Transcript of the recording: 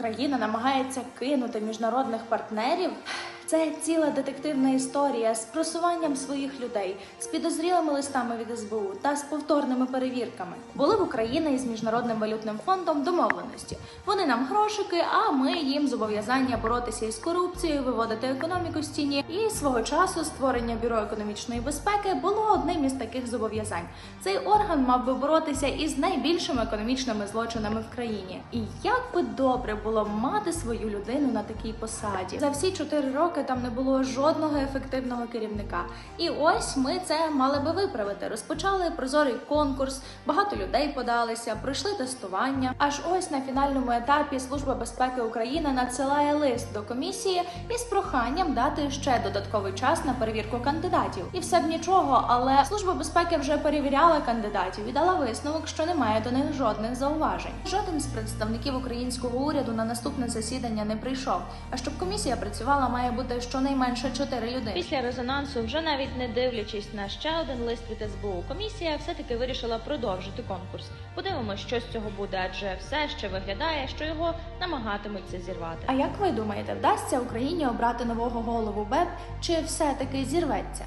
Україна намагається кинути міжнародних партнерів. Це ціла детективна історія з просуванням своїх людей, з підозрілими листами від СБУ та з повторними перевірками. Були в Україні із міжнародним валютним фондом домовленості. Вони нам грошики, а ми їм зобов'язання боротися із корупцією, виводити економіку з тіні. І свого часу створення бюро економічної безпеки було одним із таких зобов'язань. Цей орган мав би боротися із найбільшими економічними злочинами в країні. І як би добре було мати свою людину на такій посаді. За всі чотири роки там не було жодного ефективного керівника. І ось ми це мали би виправити. Розпочали прозорий конкурс, багато людей подалися, пройшли тестування. Аж ось на фінальному етапі Служба безпеки України надсилає лист до комісії із проханням дати ще додатковий час на перевірку кандидатів. І все б нічого, але служба безпеки вже перевіряла кандидатів і дала висновок, що немає до них жодних зауважень. Жоден з представників українського уряду на наступне засідання не прийшов. А щоб комісія працювала, має бути щонайменше чотири людини. Після резонансу, вже навіть не дивлячись на ще один лист від СБУ, комісія все-таки вирішила продовжити конкурс. Подивимося, що з цього буде, адже все ще виглядає, що його намагатимуться зірвати. А як ви думаєте, вдасться Україні обрати нового голову БЕП чи все таки зірветься?